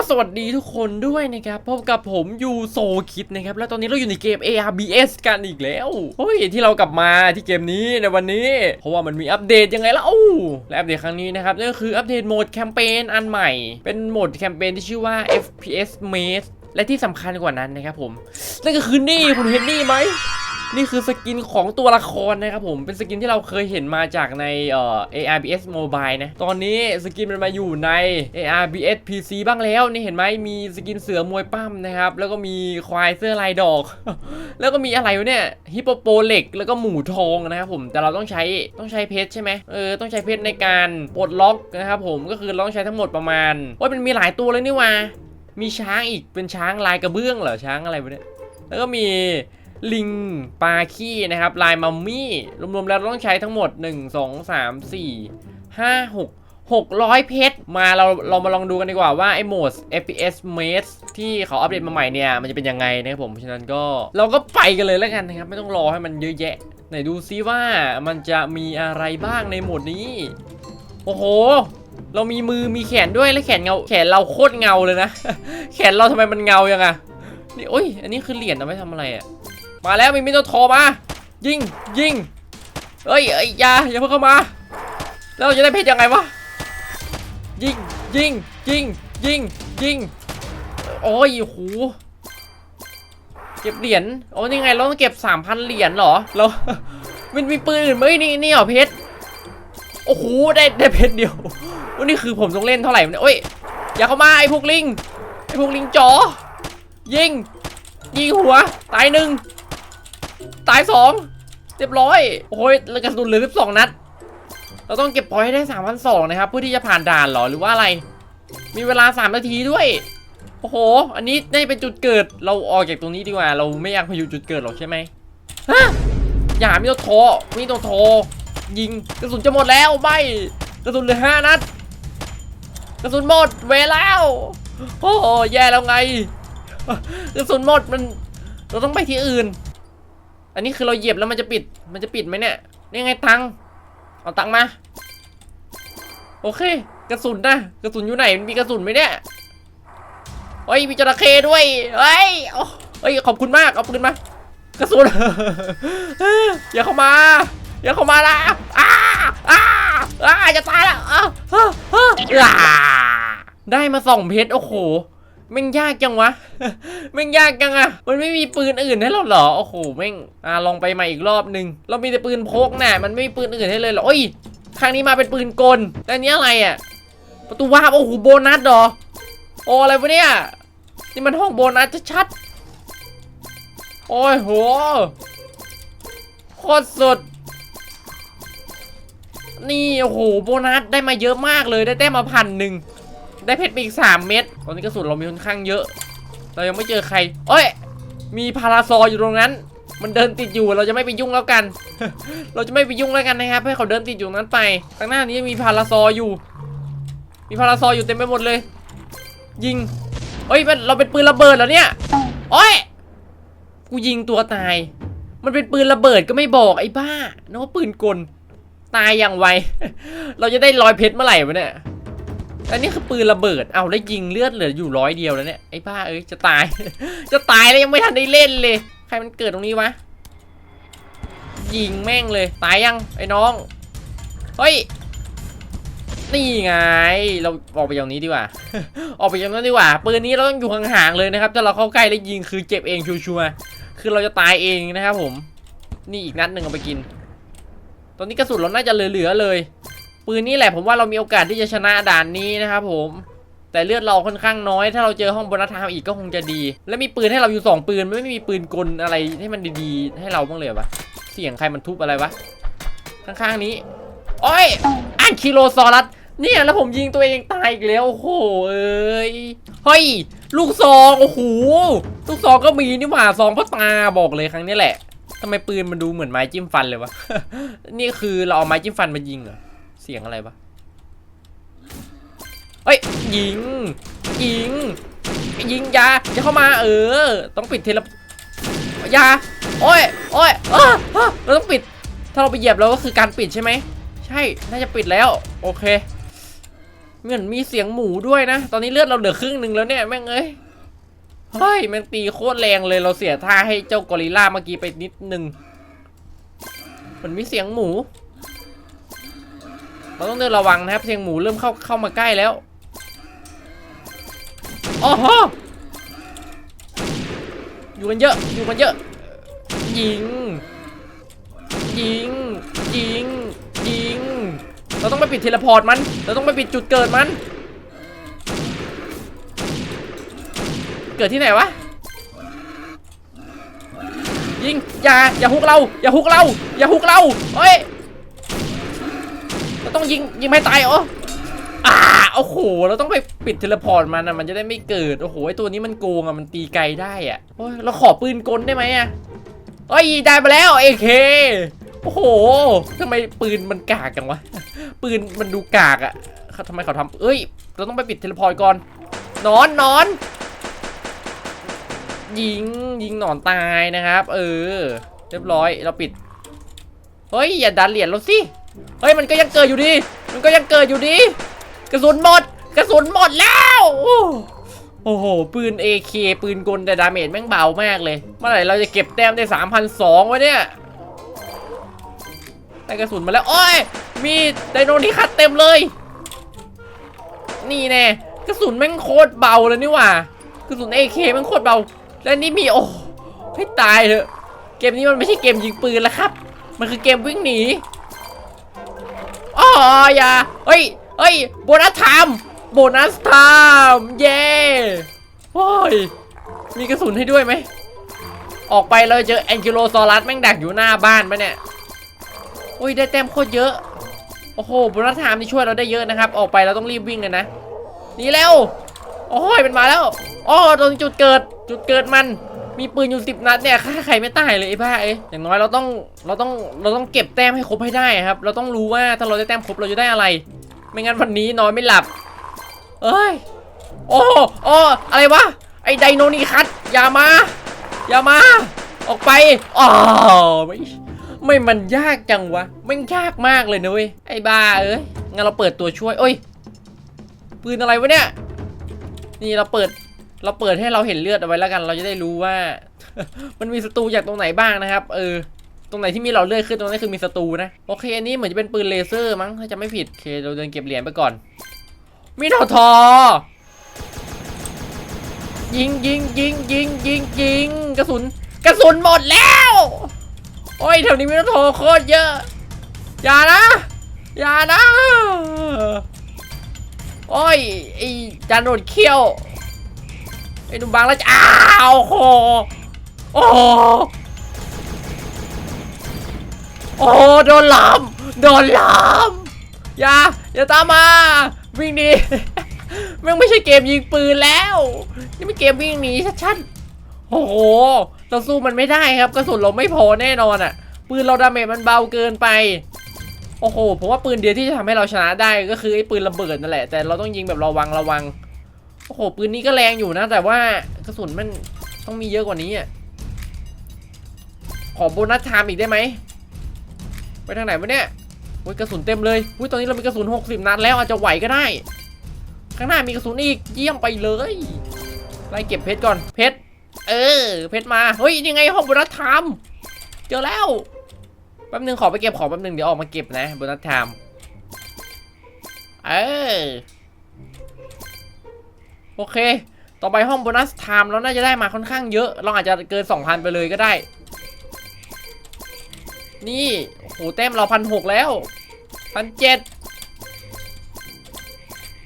ก็สวัสดีทุกคนด้วยนะครับพบกับผมยูโซคิดนะครับ แล้วตอนนี้เราอยู่ในเกม ARBS กันอีกแล้วเฮ้ยที่เรากลับมาที่เกมนี้ในวันนี้ เพราะว่ามันมีอัปเดตยังไงล่ะโอ้าและอัปเดตครั้งนี้นะครับนั่นก็คืออัปเดตโหมดแคมเปญอันใหม่ เป็นโหมดแคมเปญที่ชื่อว่า FPS Maze และที่สำคัญกว่านั้นนะครับผมนั่นก็คือนี่คุณเห็นนี่ไหม นี่คือสกินของตัวละครนะครับผมเป็นสกินที่เราเคยเห็นมาจากในเอ่อ ARBS Mobile นะ ตอนนี้สกินมันมาอยู่ใน ARBS PC บ้างแล้วนี่เห็นไหมมีสกินเสือมวยปั้มนะครับ แล้วก็มีควายเสื้อลายดอก แล้วก็มีอะไรวะเนี่ยฮิปโปโปเล็กแล้วก็หมูทองนะครับผมแต่เราต้องใช้ต้องใช้เพชรใช่ไหมเออต้องใช้เพชรในการปลดล็อกนะครับผมก็คือเราต้องใช้ทั้งหมดประมาณว่ามันมีหลายตัวเลยนี่ว่ามีช้างอีกเป็นช้างลายกระเบื้องเหรอช้างอะไรวะเนี่ยแล้วก็มี ลิงปลาขี้นะครับลายมัมมี่รวมๆแล้วเราต้องใช้ทั้งหมด 1 2 3 4 5 6 600 เพชรมาเราเรามาลองดูกันดีกว่าว่าไอ้โหมด FPS Maze ที่เขาอัปเดตมาใหม่เนี่ย มันจะเป็นยังไงนะครับผมเพราะฉะนั้นก็เราก็ไปกันเลยแล้วกันนะครับ ไม่ต้องรอให้มันเยอะแยะ ไหนดูซิว่ามันจะมีอะไรบ้างในโหมดนี้ โอ้โห เรามีมือมีแขนด้วยและแขนเงา แขนเราโคตรเงาเลยนะ แขนเราทำไมมันเงายังอะนี่โอ้ยอันนี้คือเหรียญเอาไว้ทำอะไรอะ มาแล้วมีมิโตโทรมายิงยิงเอ้ยเอ้ยอย่าอย่าเพิ่งเข้ามา แล้วเราจะได้เพชรยังไงวะยิงยิงยิงยิงยิงโอ้ยโหเก็บเหรียญโอ้นี่ไงเราต้องเก็บ 3,000 เหรียญเหรอเรามันมีปืนอื่นไหมนี่นี่เหรอเพชรโอ้โหได้ได้เพชรเดียววันนี้คือผมต้องเล่นเท่าไหร่เนี่ยโอ้ยอย่าเข้ามาไอ้พวกลิงไอ้พวกลิงจ๋อยิงยิงหัวตายหนึ่ง ตายสองเรียบร้อย โอ้ยกระสุนเหลือสิบสองนัด เราต้องเก็บพอยให้ได้สามพันสองนะครับ เพื่อที่จะผ่านด่านหรอหรือว่าอะไร มีเวลาสามนาทีด้วย โอ้โห อันนี้ได้เป็นจุดเกิด เราออกจากตรงนี้ดีกว่า เราไม่อยากไปอยู่จุดเกิดหรอกใช่ไหมฮะอย่ามีตัวโทรมีตัวโทรยิงกระสุนจะหมดแล้วไม่กระสุนเหลือห้านัดกระสุนหมดเวแล้วโอ้โหแย่แล้วไงกระสุนหมดมัน เราต้องไปที่อื่น อันนี้คือเราเหยียบแล้วมันจะปิด มันจะปิดไหมเนี่ย นี่ไงตัง เอาตังมา โอเค กระสุนนะ กระสุนอยู่ไหนมีกระสุนไหมเนี่ยเฮ้ย มีจระเข้ด้วย เฮ้ยโอ้เฮ้ย ขอบคุณมาก เอาปืนมา กระสุน อย่าเข้ามา อย่าเข้ามานะอ้าอ้าอ้าจะตายแล้วอ้าอ้าได้มาสองเพชร โอ้โห ม่งยากจังวะแม่งยากจังอะมันไม่มีปืนอื่นให้เราเหรอ โอ้โหแม่ง อ่าลองไปใหม่อีกรอบหนึ่งเรามีแต่ปืนพกน่ะ มันไม่มีปืนอื่นให้เลยเหรอ โอ้ยครั้งนี้มาเป็นปืนกล แต่อันนี้อะไรอะประตูวาร์ปโอ้โหโบนัสหรอ โอ้อะไรวะเนี่ย นี่มันห้องโบนัสชัดๆ โอ้ยโห โคตรสุด นี่โอ้โหโบนัสได้มาเยอะมากเลย ได้แต้มมาพันหนึ่ง ได้เพชรอีกสามเม็ด ตอนนี้กระสุนเรามีค่อนข้างเยอะ เรายังไม่เจอใครเอ้ย มีพาราซออยู่ตรงนั้น มันเดินติดอยู่เราจะไม่ไปยุ่งแล้วกัน เราจะไม่ไปยุ่งแล้วกันนะครับให้เขาเดินติดอยู่ตรงนั้นไปข้างหน้านี้มีพาราซออยู่ มีพาราซออยู่เต็มไปหมดเลย ยิงเอ้ยมันเราเป็นปืนระเบิดแล้วเนี่ยโอ้ยกูยิงตัวตาย มันเป็นปืนระเบิดก็ไม่บอกไอ้บ้านึกว่าปืนกล ตายอย่างไว เราจะได้รอยเพชรเมื่อไหร่วะเนี่ย อันนี้คือปืนระเบิด เอาแล้วยิงเลือดเหลืออยู่ร้อยเดียวแล้วเนี่ยไอ้บ้าเอ้ยจะตาย จะตายแล้วยังไม่ทันได้เล่นเลย ใครมันเกิดตรงนี้วะ ยิงแม่งเลย ตายยังไอ้น้อง เฮ้ย นี่ไง เราออกไปอย่างนี้ดีกว่า ออกไปอย่างนั้นดีกว่า ปืนนี้เราต้องอยู่ห่างๆเลยนะครับ ถ้าเราเข้าใกล้แล้วยิงคือเจ็บเองชัวร์ๆคือเราจะตายเองนะครับผม นี่อีกนัดหนึ่งเอาไปกิน ตอนนี้กระสุนเราน่าจะเหลือๆเลย ปืนนี้แหละผมว่าเรามีโอกาสที่จะชนะด่านนี้นะครับผมแต่เลือดเราค่อนข้างน้อย ถ้าเราเจอห้องบนัสไทม์อีกก็คงจะดี และมีปืนให้เราอยู่สองปืน ไม่มีปืนกลอะไรให้มันดีๆ ให้เราบ้างเลยวะเสียงใครมันทุบอะไรวะ ข้างๆนี้ โอ้ยอ่านคิโลซอรัสเนี่ยแล้วผมยิงตัวเองตายอีกแล้ว โอ้โหเอ้ยเฮ้ย ลูกซองโอ้โหลูกซองก็มีนี่หว่าซองพ่อตาบอกเลยครั้งนี้แหละทำไมปืนมันดูเหมือนไม้จิ้มฟันเลยวะนี่คือเราเอาไม้จิ้มฟันมายิงเหรอ เสียงอะไรวะเฮ้ยยิง ยิง ยิงยาอย่าเข้ามาเออ ต้องปิดเทลยาโอ้ยโอ้ยเออเออเราต้องปิด ถ้าเราไปเหยียบเราก็คือการปิดใช่ไหม ใช่ น่าจะปิดแล้ว โอเค เหมือนมีเสียงหมูด้วยนะ ตอนนี้เลือดเราเหลือครึ่งหนึ่งแล้วเนี่ยแม่งเอ้ย เฮ้ยแม่งตีโคตรแรงเลย เราเสียท่าให้เจ้ากอริลลาเมื่อกี้ไปนิดนึงเหมือนมีเสียงหมู เราต้องเดินระวังนะครับเสียงหมูเริ่มเข้าเข้ามาใกล้แล้วโอ้โหอยู่กันเยอะอยู่กันเยอะ ยิง ยิง ยิง ยิง เราต้องไปปิดเทเลพอร์ตมัน เราต้องไปปิดจุดเกิดมัน เกิดที่ไหนวะ ยิง อย่า อย่าฮุกเรา อย่าฮุกเรา อย่าฮุกเรา เฮ้ย เราต้องยิงยิงไม่ตายเหรออ่าโอ้โห เราต้องไปปิดเทเลพอร์ตมันนะมันจะได้ไม่เกิด โอ้โหไอตัวนี้มันโกงอะมันตีไกลได้อะโอ้ยเราขอปืนกลได้ไหมอะเฮ้ยได้มาแล้วเอเคโอ้โหทำไมปืนมันกากจังวะ ปืนมันดูกากอะทำไมเขาทำเอ้ย เราต้องไปปิดเทเลพอร์ตก่อน นอนนอนยิงยิงหนอนตายนะครับ เออ เรียบร้อยเราปิด เฮ้ย อย่าดันเหรียญเราสิ เฮ้ยมันก็ยังเกิดอยู่ดี มันก็ยังเกิดอยู่ดี กระสุนหมด กระสุนหมดแล้ว โอ้โห ปืน AK ปืนกลแต่ดาเมจแม่งเบามากเลย เมื่อไหร่เราจะเก็บแต้มได้3,002วะเนี่ย ได้กระสุนมาแล้ว โอ้ย มีไดโนที่คัดเต็มเลย นี่แน่ กระสุนแม่งโคตรเบาเลยนี่หว่า กระสุน AK แม่งโคตรเบา และนี่มีโอ้ให้ตายเถอะ เกมนี้มันไม่ใช่เกมยิงปืนแล้วครับ มันคือเกมวิ่งหนี อ๋ออย่าเฮ้ยเฮ้ยโบนัสไทม์โบนัสไทม์เย้โอ้ยมีกระสุนให้ด้วยไหมออกไปเราเจอแองกิโลซอรัสแม่งดักอยู่หน้าบ้านปะเนี่ยโอ้ยได้แต้มโคตรเยอะโอ้โหโบนัสไทม์นี่ช่วยเราได้เยอะนะครับ ออกไปเราต้องรีบวิ่งเลยนะหนีเร็วโอ้ยมันมาแล้วอ๋อตรงจุดเกิดจุดเกิดมัน มีปืนอยู่สิบนัดเนี่ยฆ่าใครไม่ตายเลยไอ้บ้าเอ้ยอย่างน้อยเราต้องเราต้องเราต้องเก็บแต้มให้ครบให้ได้ครับ เราต้องรู้ว่าถ้าเราได้แต้มครบเราจะได้อะไร ไม่งั้นวันนี้นอนไม่หลับ เอ้ยโอ้โอ้อะไรวะไอ้ไดโนนี่คัดอย่ามาอย่ามา ออกไปอ๋อไม่ไม่มันยากจังวะม่งยากมากเลยนะเว้ยไอ้บ้าเอ้ยงั้นเราเปิดตัวช่วยเอ้ยปืนอะไรวะเนี่ยนี่เราเปิด เราเปิดให้เราเห็นเลือดเอาไว้แล้วกัน เราจะได้รู้ว่า มันมีศัตรูจากตรงไหนบ้างนะครับ เออ ตรงไหนที่มีเราเลือดขึ้นตรงนั้นคือมีศัตรูนะ โอเค อันนี้เหมือนจะเป็นปืนเลเซอร์มั้ง ถ้าจะไม่ผิด โอเค เราเดินเก็บเหรียญไปก่อน มีทอทอ ยิงยิงยิงยิงยิงยิงกระสุน กระสุนหมดแล้ว โอ้ยแถวนี้มีทอทอโคตรเยอะ อย่านะ อย่านะ โอ้ยไอจานโดดเขี้ยว ไอ้หนุ่มบางแล้วอ้าวโอโหโอ้โอ้โดนหลอมโดนหลอมอย่าอย่าตามมา วิ่งหนีม่งไม่ใช่เกมยิงปืนแล้ว นี่เป็นเกมวิ่งหนีชัดๆโอ้โห เราสู้มันไม่ได้ครับกระสุนเราไม่พอแน่นอนอะ ปืนเราดาเมจมันเบาเกินไป โอ้โห ผมว่าปืนเดียวที่จะทำให้เราชนะได้ก็คือไอ้ปืนระเบิดนั่นแหละ แต่เราต้องยิงแบบระวังระวัง โอ้โหปืนนี้ก็แรงอยู่นะ แต่ว่ากระสุนมันต้องมีเยอะกว่านี้อะขอโบนัสไทม์อีกได้ไหมไปทางไหนวะเนี่ยโอ้ยกระสุนเต็มเลยอุ้ยตอนนี้เรามีกระสุน 60 นัดแล้วอาจจะไหวก็ได้ ข้างหน้ามีกระสุนอีกเยี่ยมไปเลยไล่เก็บเพชรก่อนเพชรเออ เพชรมาเฮ้ยยังไงห้องโบนัสไทม์เจอแล้วแป๊บนึงขอไปเก็บของแป๊บนึงเดี๋ยวออกมาเก็บนะโบนัสไทม์เออ โอเค ต่อไปห้องโบนัสไทม์เราน่าจะได้มาค่อนข้างเยอะ เราอาจจะเกิน 2,000 ไปเลยก็ได้ นี่โอ้โหแต้มเราพันหกแล้วพันเจ็ด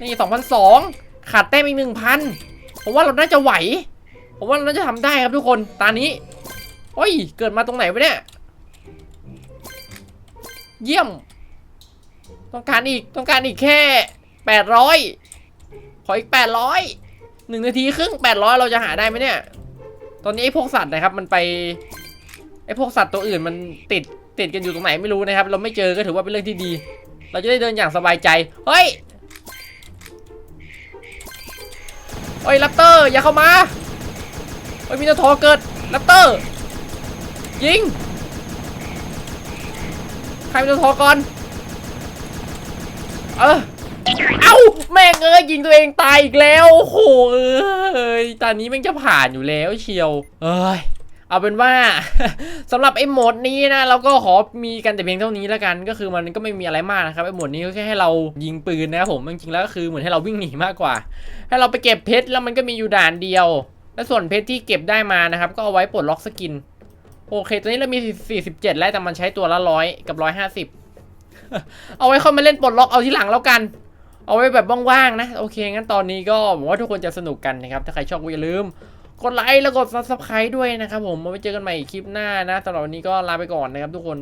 นี่สองพันสองขาดแต้มอีกหนึ่งพันผมว่าเราน่าจะไหว ผมว่าเราน่าจะทำได้ครับทุกคนตอนนี้โอ้ย เกิดมาตรงไหนวะเนี่ย เยี่ยม ต้องการอีก ต้องการอีกแค่แปดร้อยขออีกแปดร้อย หนึ่งนาทีครึ่งแปดร้อยเราจะหาได้ไหมเนี่ย ตอนนี้ไอ้พวกสัตว์นะครับ มันไปไอ้พวกสัตว์ตัวอื่นมันติดติดกันอยู่ตรงไหนไม่รู้นะครับ เราไม่เจอก็ถือว่าเป็นเรื่องที่ดี เราจะได้เดินอย่างสบายใจ เฮ้ยเฮ้ยแรปเตอร์อย่าเข้ามาเฮ้ยมีนาทอเกิดแรปเตอร์ยิงใครมีนาทอก่อน เออ เอ้าแม่งเอ้ยยิงตัวเองตายอีกแล้วโอ้โหเอ้ยตอนนี้แม่งจะผ่านอยู่แล้วเชียว เอ้ยเอาเป็นว่าสำหรับไอ้โหมดนี้นะเราก็ขอมีกันแต่เพียงเท่านี้แล้วกัน ก็คือมันก็ไม่มีอะไรมากนะครับไอ้โหมดนี้ก็แค่ให้เรายิงปืนนะครับผมจริงๆแล้วก็คือเหมือนให้เราวิ่งหนีมากกว่า ให้เราไปเก็บเพชรแล้วมันก็มีอยู่ด่านเดียว และส่วนเพชรที่เก็บได้มานะครับ ก็เอาไว้ปลดล็อกสกิน โอเคตอนนี้เรามี 47 แล้วแต่มันใช้ตัวละร้อยกับ150เอาไว้ค่อยมาเล่นปลดล็อกเอาที่หลังแล้วกัน เอาไว้แบบว่างๆนะ โอเค งั้นตอนนี้ก็หวังว่าทุกคนจะสนุกกันนะครับ ถ้าใครชอบก็อย่าลืม กดไลค์แล้วกด s u b สไครต์ด้วยนะครับผมมาไว้เจอกันใหม่อีกคลิปหน้านะสำหรับวันนี้ก็ลาไปก่อนนะครับทุกคน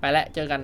ไปแล้วเจอกัน